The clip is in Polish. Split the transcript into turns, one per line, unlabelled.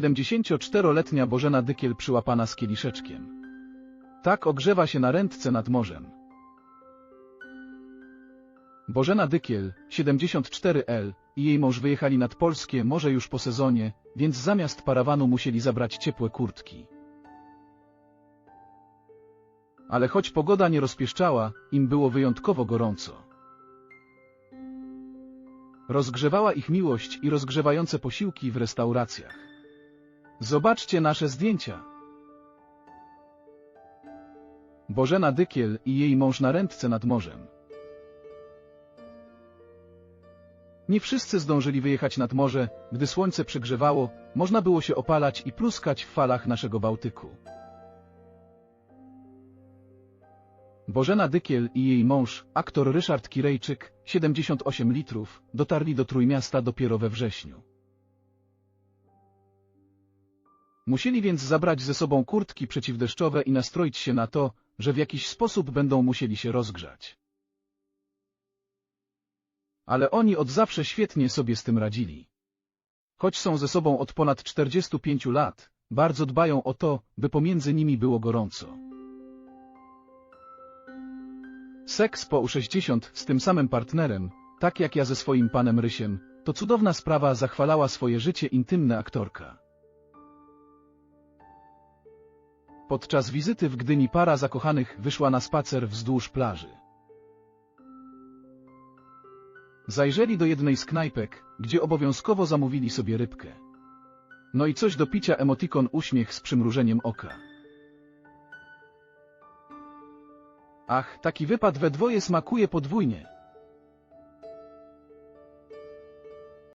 74-letnia Bożena Dykiel przyłapana z kieliszeczkiem. Tak ogrzewa się na ręce nad morzem. Bożena Dykiel, 74L, i jej mąż wyjechali nad polskie morze już po sezonie, więc zamiast parawanu musieli zabrać ciepłe kurtki. Ale choć pogoda nie rozpieszczała, im było wyjątkowo gorąco. Rozgrzewała ich miłość i rozgrzewające posiłki w restauracjach. Zobaczcie nasze zdjęcia. Bożena Dykiel i jej mąż na ręce nad morzem. Nie wszyscy zdążyli wyjechać nad morze, gdy słońce przegrzewało, można było się opalać i pluskać w falach naszego Bałtyku. Bożena Dykiel i jej mąż, aktor Ryszard Kirejczyk, 78 litrów, dotarli do Trójmiasta dopiero we wrześniu. Musieli więc zabrać ze sobą kurtki przeciwdeszczowe i nastroić się na to, że w jakiś sposób będą musieli się rozgrzać. Ale oni od zawsze świetnie sobie z tym radzili. Choć są ze sobą od ponad 45 lat, bardzo dbają o to, by pomiędzy nimi było gorąco. Seks po U60 z tym samym partnerem, tak jak ja ze swoim panem Rysiem, to cudowna sprawa zachwalała swoje życie intymne aktorka. Podczas wizyty w Gdyni para zakochanych wyszła na spacer wzdłuż plaży. Zajrzeli do jednej z knajpek, gdzie obowiązkowo zamówili sobie rybkę. No i coś do picia emotikon uśmiech z przymrużeniem oka. Ach, taki wypad we dwoje smakuje podwójnie.